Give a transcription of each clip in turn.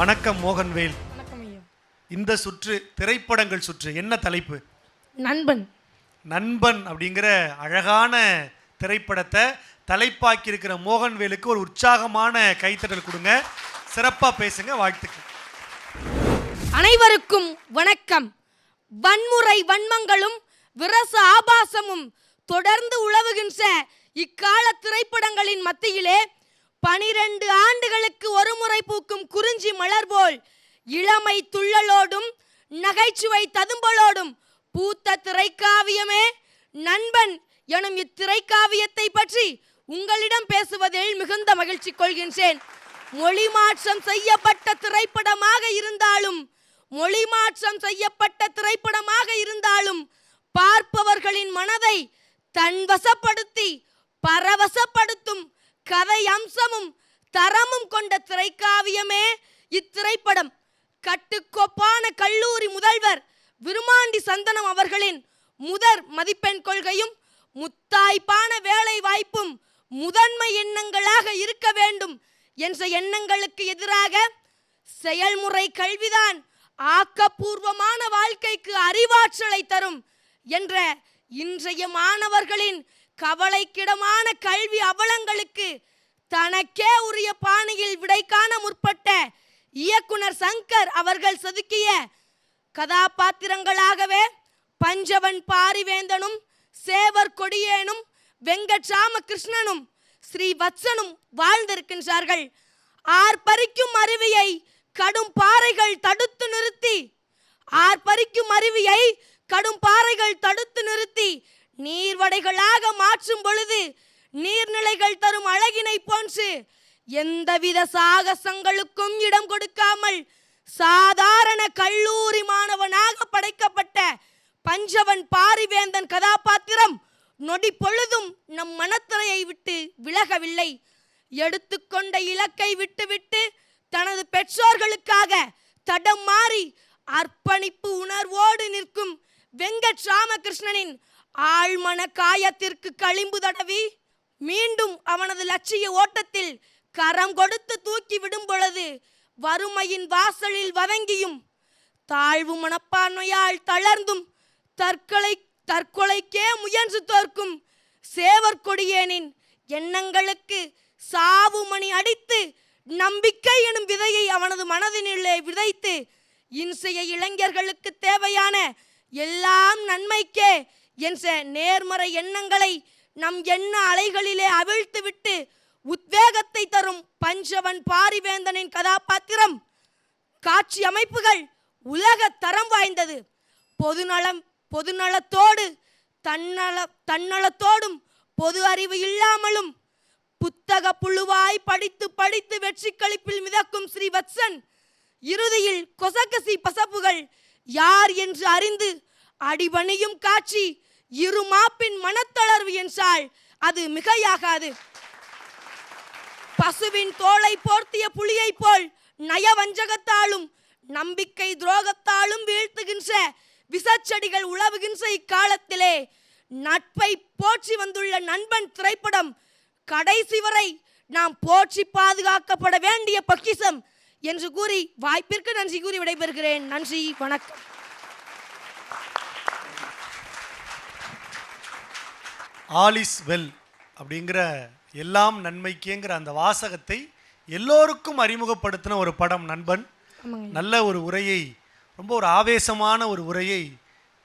வணக்கம் மோகன்வேல். வணக்கம் ஐயா. இந்த சுற்று திரைப்படங்கள் சுற்று என்ன தலைப்பு? நண்பன். நண்பன் அப்படிங்கிற அழகான திரைப்படத்தை தலைப்பாக்கி இருக்கிற மோகன்வேலுக்கு ஒரு உற்சாகமான கைத்தட்டல் கொடுங்க. சிறப்பாக பேசுங்க வாழ்த்துக்கள். அனைவருக்கும் வணக்கம். வன்முறை வன்மங்களும் விரச ஆபாசமும் தொடர்ந்து உழவுகின்ற இக்கால திரைப்படங்களின் மத்தியிலே பனிரெண்டு ஆண்டுகளுக்கு ஒருமுறை பூக்கும் குறிஞ்சி மலர் போல் இளமை துள்ளலோடும் நகைச்சுவை ததும்பலோடும் பூத்த திரைக்காவியமே. நண்பன் எனும் இத்திரைக்காவியத்தை பற்றி உங்களிடம் பேசுவதில் மிகுந்த மகிழ்ச்சி கொள்கின்றேன். மொழி மாற்றம் செய்யப்பட்ட திரைப்படமாக இருந்தாலும் மொழி மாற்றம் செய்யப்பட்ட திரைப்படமாக இருந்தாலும் பார்ப்பவர்களின் மனதை தன்வசப்படுத்தி பரவசப்படுத்தும் கதை அம்சமும் தரமும் கொண்ட திரைக்காவியமே இத்திரைப்படம். கட்டுக்கோப்பான கல்லூரி முதல்வர் விருமாண்டி சந்தனம் அவர்களின் முதற் மதிப்பெண் கொள்கையும் முத்தாய்ப்பான வேலை வாய்ப்பும் முதன்மை எண்ணங்களாக இருக்க வேண்டும் என்ற எண்ணங்களுக்கு எதிராக செயல்முறை கல்விதான் ஆக்கப்பூர்வமான வாழ்க்கைக்கு அறிவாற்றலை தரும் என்ற இன்றைய மாணவர்களின் கவலைக்கிடமான கல்வி அவலங்களுக்கு தனக்கே உரிய பாணியில் விடை காண முற்பட்ட இயக்குனர் சங்கர் அவர்கள் செதுக்கிய கதாபாத்திரங்களாகவே பஞ்சவன் பாரிவேந்தனும் சேவர் கொடியேனும் வெங்கட்ராமகிருஷ்ணனும் ஸ்ரீ வத்சனும் வாழ்ந்திருக்கின்றார்கள். ஆர்ப்பரிக்கும் அருவியை கடும் பாறைகள் தடுத்து நிறுத்தி ஆர்ப்பரிக்கும் அருவியை கடும் பாறைகள் தடுத்து நிறுத்தி நீர்வடைகளாக மாற்றும் பொழுது நீர்நிலைகள் தரும் அழகினை போன்று எந்தவித சாகசங்களுக்கும் இடம் கொடுக்காமல் சாதாரண கல்லூரி மாணவனாக படைக்கப்பட்ட பஞ்சவன் பாரிவேந்தன் கதாபாத்திரம் நொடி பொழுதும் நம் மனத்திரையை விட்டு விலகவில்லை. எடுத்துக்கொண்ட இலக்கை விட்டுவிட்டு தனது பெற்றோர்களுக்காக தடம் மாறி அர்ப்பணிப்பு உணர்வோடு நிற்கும் வெங்கட் ராமகிருஷ்ணனின் ஆழ்மன காயத்திற்கு களிம்பு தடவி மீண்டும் அவனது லட்சிய ஓட்டத்தில் கரம் கொடுத்து தூக்கி விடும் பொழுது வறுமையின் வாசலில் வதங்கியும் தாழ்வு மனப்பான்மையால் தளர்ந்தும் தற்கொலை தற்கொலைக்கே முயன்று தோற்கும் சேவற்கொடியேனின் எண்ணங்களுக்கு சாவு மணி அடித்து நம்பிக்கை எனும் விதையை அவனது மனதினுள்ளே விதைத்து இன்றைய இளைஞர்களுக்கு தேவையான எல்லாம் நன்மைக்கே என்ற நேர்மறை எண்ணங்களை நம் எண்ண அலைகளிலே அவிழ்த்துவிட்டு உத்வேகத்தை தரும் பஞ்சவன் பாரிவேந்தனின் கதாபாத்திரம். காட்சி அமைப்புகள் உலக தரம் வாய்ந்தது. பொதுநலம் பொதுநலத்தோடு தன்னல தன்னலத்தோடும் பொது அறிவு இல்லாமலும் புத்தக புழுவாய் படித்து படித்து வெற்றி களிப்பில் மிதக்கும் ஸ்ரீவத்சன். இறுதியில் கொசகசி பசப்புகள் யார் என்று அறிந்து அடிபணியும் காட்சி. இரு மாப்பின் மனத்தளர்வு என்றால் அது மிகையாகாது. பசுவின் தோலை போர்த்திய புலியைப் போல் நயவஞ்சகத்தாலும் நம்பிக்கை துரோகத்தாலும் வீழ்த்துகின்ற விசச்செடிகள் உழவுகின்ற இக்காலத்திலே நட்பை போற்றி வந்துள்ள நண்பன் திரைப்படம் கடைசி வரை நாம் போற்றி பாதுகாக்கப்பட வேண்டிய பொக்கிஷம் என்று கூறி வாய்ப்பிற்கு நன்றி கூறி விடைபெறுகிறேன். நன்றி வணக்கம். ஆல் இஸ் வெல் அப்படிங்கிற எல்லாம் நன்மைக்கேங்கிற அந்த வாசகத்தை எல்லோருக்கும் அறிமுகப்படுத்தின ஒரு படம் நண்பன். ஆமாங்க. நல்ல ஒரு உரையை ரொம்ப ஒரு ஆவேசமான ஒரு உரையை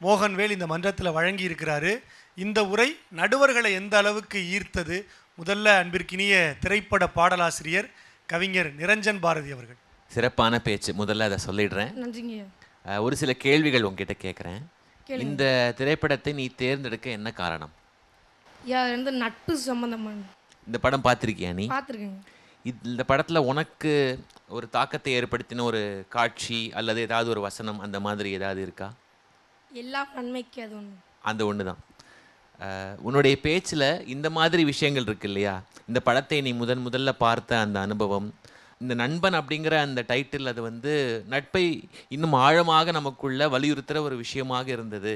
மோகன்வேல் இந்த மன்றத்தில் வழங்கி இருக்கிறாரு இந்த உரை நடுவர்களை எந்த அளவுக்கு ஈர்த்தது? முதல்ல அன்பிற்கினிய திரைப்பட பாடலாசிரியர் கவிஞர் நிரஞ்சன் பாரதி அவர்கள். சிறப்பான பேச்சு. முதல்ல அதை சொல்லிடுறேன். ஒரு சில கேள்விகள் உங்ககிட்ட கேட்குறேன். இந்த திரைப்படத்தை நீ தேர்ந்தெடுக்க என்ன காரணம்? யா வந்து நட்பு சம்பந்தமான இந்த படம் பார்த்திருக்கியா நீ? பார்த்துருக்கேங்க. இது- இந்த படத்தில் உனக்கு ஒரு தாக்கத்தை ஏற்படுத்தின ஒரு காட்சி அல்லது ஏதாவது ஒரு வசனம் அந்த மாதிரி ஏதாவது இருக்கா? எல்லாம் நன்மைக்கு அது ஒன்று அந்த ஒன்று தான் உன்னுடைய பேச்சில் இந்த மாதிரி விஷயங்கள் இருக்கு இல்லையா? இந்த படத்தை நீ முதன் முதல்ல பார்த்த அந்த அனுபவம் இந்த நண்பன் அப்படிங்கிற அந்த டைட்டில் அது வந்து நட்பை இன்னும் ஆழமாக நமக்குள்ள வலியுறுத்துகிற ஒரு விஷயமாக இருந்தது.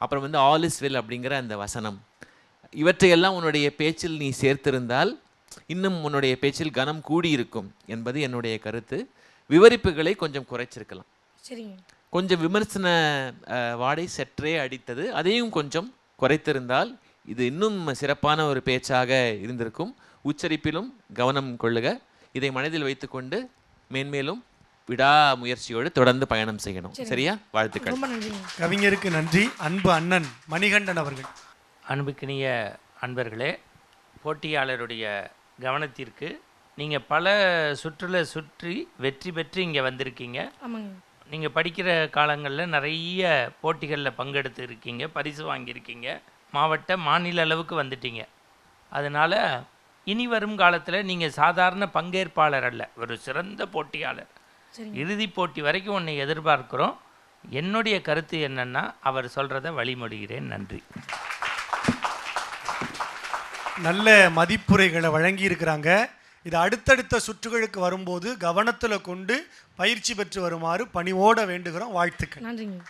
அப்புறம் வந்து ஆல் இஸ் வெல் அப்படிங்கிற அந்த வசனம் இவற்றையெல்லாம் உன்னுடைய பேச்சில் நீ சேர்த்திருந்தால் இன்னும் உன்னுடைய பேச்சில் கனம் கூடியிருக்கும் என்பது என்னுடைய கருத்து. விவரிப்புகளை கொஞ்சம் குறைச்சிருக்கலாம். சரிங்க. கொஞ்சம் விமர்சன வாடை சற்றே அடித்தது. அதையும் கொஞ்சம் குறைத்திருந்தால் இது இன்னும் சிறப்பான ஒரு பேச்சாக இருந்திருக்கும். உச்சரிப்பிலும் கவனம் கொள்ளுக. இதை மனதில் வைத்துக்கொண்டு மேன்மேலும் விடா முயற்சியோடு தொடர்ந்து பயணம் செய்யணும். சரியா? வாழ்த்துக்கள். கவிஞருக்கு நன்றி. அன்பு அண்ணன் மணிகண்டன் அவர்கள். அன்புக்கினிய அன்பர்களே போட்டியாளருடைய கவனத்திற்கு நீங்கள் பல சுற்றுல சுற்றி வெற்றி பெற்று இங்கே வந்திருக்கீங்க. நீங்கள் படிக்கிற காலங்களில் நிறைய போட்டிகளில் பங்கெடுத்து இருக்கீங்க பரிசு வாங்கியிருக்கீங்க மாவட்ட மாநில அளவுக்கு வந்துட்டீங்க. அதனால் இனி வரும் காலத்தில் நீங்கள் சாதாரண பங்கேற்பாளர் அல்ல ஒரு சிறந்த போட்டியாளர். இறுதிப் போட்டி வரைக்கும் உன்னை எதிர்பார்க்கிறோம். என்னுடைய கருத்து என்னன்னா அவர் சொல்கிறத வழிமொழிகிறேன். நன்றி. நல்ல மதிப்புரைகளை வழங்கி இருக்கிறாங்க இது அடுத்தடுத்த சுற்றுகளுக்கு வரும்போது கவனத்தில் கொண்டு பயிற்சி பெற்று வருமாறு பணிவோட வேண்டுகிறோம். வாழ்த்துக்கள். நன்றிங்க.